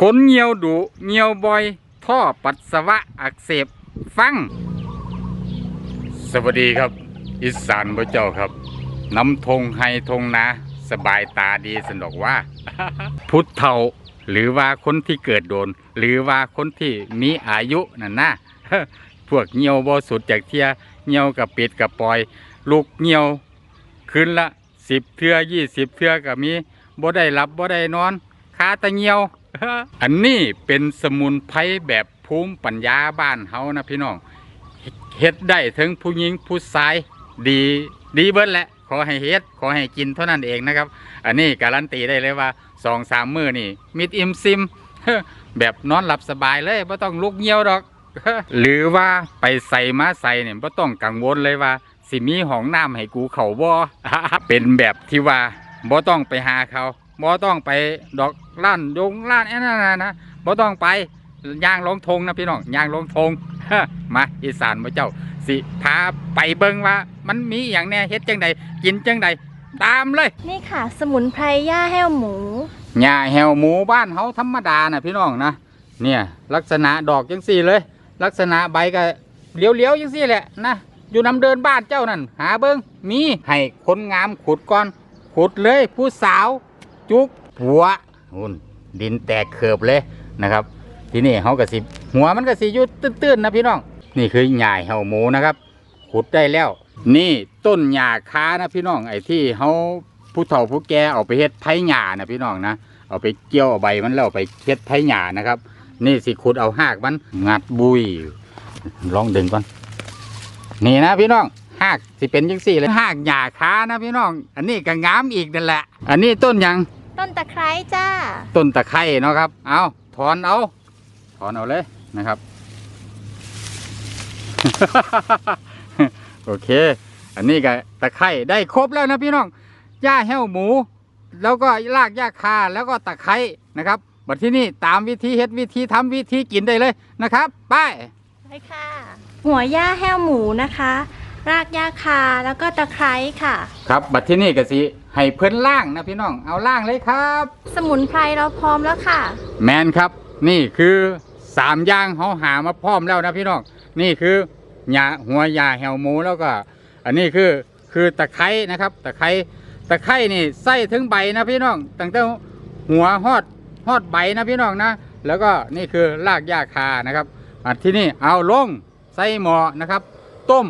ขนเหี่ยวดุเหี่ยวบ่อย ท่อปัสสาวะอักเสบฟัง สวัสดีครับ อิสานพระเจ้าครับ น้ำทงไฮทงนาสบายตาดีสนดอกว่า พุทธเฒ่าหรือว่าคนที่เกิดโดน หรือว่าคนที่มีอายุนั่นนะพวกเหี่ยวบ่สุดจากเทียเหี่ยวกับปิดกับปล่อย ลูกเหี่ยวคืนละสิบเทือยี่สิบเทือก็มีบ่ได้หลับบ่ได้นอนคาแตะเหี่ยว อันนี้เป็นสมุนไพรแบบภูมิปัญญาบ้านเฮานะพี่น้องเฮ็ดได้ถึงผู้หญิงผู้ชายดีดีเบิดแหละขอให้เฮ็ดขอให้กินเท่านั้นเองนะครับ อันนี้การันตีได้เลยว่าสองสามมื้อนี่มิดอิ่มซิม แบบนอนหลับสบายเลยไม่ต้องลุกเงียวดอก หรือว่าไปใส่มาใส่เนี่ยไม่ต้องกังวลเลยว่า สิมีห้องน้ำให้กูเขาบ่เป็นแบบที่ว่าบ่ต้องไปหาเขา บ่ต้องไปดอกล้านดงล้านไอ้นั่นนะนะบ่ต้องไปย่างลงทงนะพี่น้องย่างลงทงมาอีสานมาเจ้า สิพาไปเบิ่งว่า มันมีอย่างแน่เฮ็ดจังใดกินจังใดตามเลย นี่ค่ะ สมุนไพรย่าแห้วหมูหญ้าแหวหมูบ้านเฮาธรรมดานะพี่น้องนะเนี่ยลักษณะดอกจังสี่เลย ลักษณะใบก็เลี้ยวๆจังสี่แหละนะอยู่นำเดินบ้านเจ้านั่นหาเบิ่งมีให้คนงามขุดก่อนขุดเลยผู้สาว จุกหัวหุ่นดินแตกเขิบเลยนะครับ ที่นี่เขากระสิหัวมันกระสิอยู่ตื้นๆนะพี่น้อง นี่คือหญ้าแหวหมูนะครับ ขุดได้แล้ว นี่ต้นหญ้าค้านะพี่น้องไอ้ที่เขาผู้เฒ่าผู้แก่เอาไปเฮ็ดไผ่หญ้านะพี่น้องนะเอาไปเกี่ยวเอาใบมันแล้วเอาไปเฮ็ดไผ่หญ้านะครับ นี่สิขุดเอาหากมันงัดบุยลองดึงก่อนนี่นะพี่น้องหากสิเป็นจังสี่เลยหากหญ้าค้านะพี่น้อง อันนี้ก็งามอีกนั่นแหละ อันนี้ต้นยัง ต้นตะไคร้จ้า ต้นตะไคร้เนาะครับ เอาถอนเอา ถอนเอาเลยนะครับ โอเค อันนี้ก็ตะไคร้ได้ครบแล้วนะพี่น้อง หญ้าแห้วหมู แล้วก็รากหญ้าคา แล้วก็ตะไคร้นะครับ บัดที่นี่ตามวิธีเฮ็ดวิธีทำวิธีกินได้เลยนะครับ ไป ไปค่ะ หัวย่าแห้วหมูนะคะ รากย่าคา แล้วก็ตะไคร้ค่ะ ครับ บัดที่นี่ก็สิ ให้เพิ่นล่างนะพี่น้องเอาล่างเลยครับ สมุนไพรเราพร้อมแล้วค่ะ แมนครับ นี่คือสามอย่างเขาหามาพร้อมแล้วนะพี่น้องนี่คือหญ้าหัวหญ้าแหวหมูแล้วก็ อันนี้คือคือตะไคร้นะครับ ตะไคร้ตะไคร้นี่ใส่ถึงใบนะพี่น้องตั้งแต่หัวฮอดฮอดใบนะพี่น้องนะ แล้วก็นี่คือรากหญ้าคานะครับอันที่นี่เอาลงใส่หม้อนะครับ ต้ม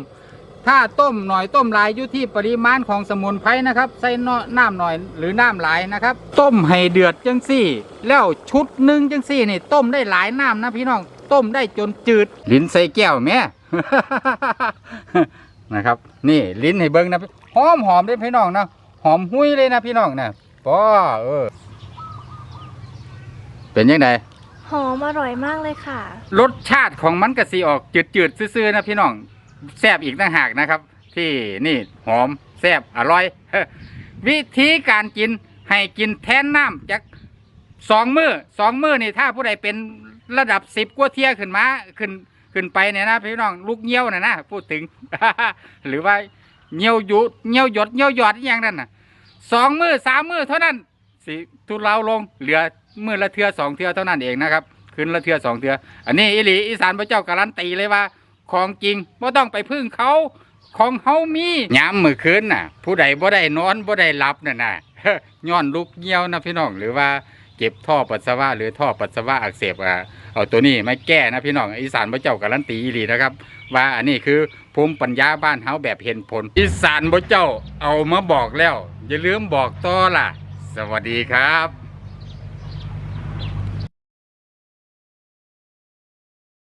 ถ้าต้มหน่อยต้มหลายอยู่ที่ปริมาณของสมุนไพรนะครับใส่น้อน้ำหน่อยหรือน้ำหลายนะครับ ต้มให้เดือดจังสี่ แล้วชุดหนึ่งจังสี่นี่ต้มได้หลายน้ำนะพี่น้องต้มได้จนจืด ลิ้นใส่แก้วแม่นะครับ นี่ลิ้นให้เบิ้งนะหอมหอมเลยพี่น้องนะหอมหุ้ยเลยนะพี่น้องนะป้อเออ เป็นยังไงหอมอร่อยมากเลยค่ะ รสชาติของมันก็สีออกจืดๆซื่อๆนะพี่น้อง แซ่บอีกต่างหากนะครับ ที่นี่หอมแซ่บอร่อย วิธีการกินให้กินแทนน้ำจากสองมือสองมือนี่ถ้าผู้ใดเป็นระดับสิบกว่าเทียขึ้นมาขึ้นขึ้นไปเนี่ยนะพี่น้องลูกเงี้ยวน่ะนะพูดถึง หรือว่าเงี้ยวหยุดเงี้ยวหยดเงี้ยวหยอดอย่างนั้นน่ะสองมือสามมือเท่านั้นสิทุเลาลงเหลือมือละเทือสองเทือเท่านั้นเองนะครับขึ้นละเทือสองเทืออันนี้อิหลีอีสานพระเจ้าการันตีเลยว่า ของจริงไม่ต้องไปพึ่งเขา ของเฮามีย้ำมือคืนน่ะ ผู้ใดบ่ได้นอนบ่ได้หลับน่ะนะย้อนลุกเงี้ยวนะพี่น้องหรือว่าเก็บท่อปัสสาวะหรือท่อปัสสาวะอักเสบอะเอาตัวนี้มาแก้นะพี่น้องอีสานพระเจ้าการันตีอีหลีนะครับ ว่าอันนี้คือภูมิปัญญาบ้านเฮาแบบเห็นผล อีสานพระเจ้าเอามาบอกแล้ว อย่าลืมบอกต่อล่ะ สวัสดีครับ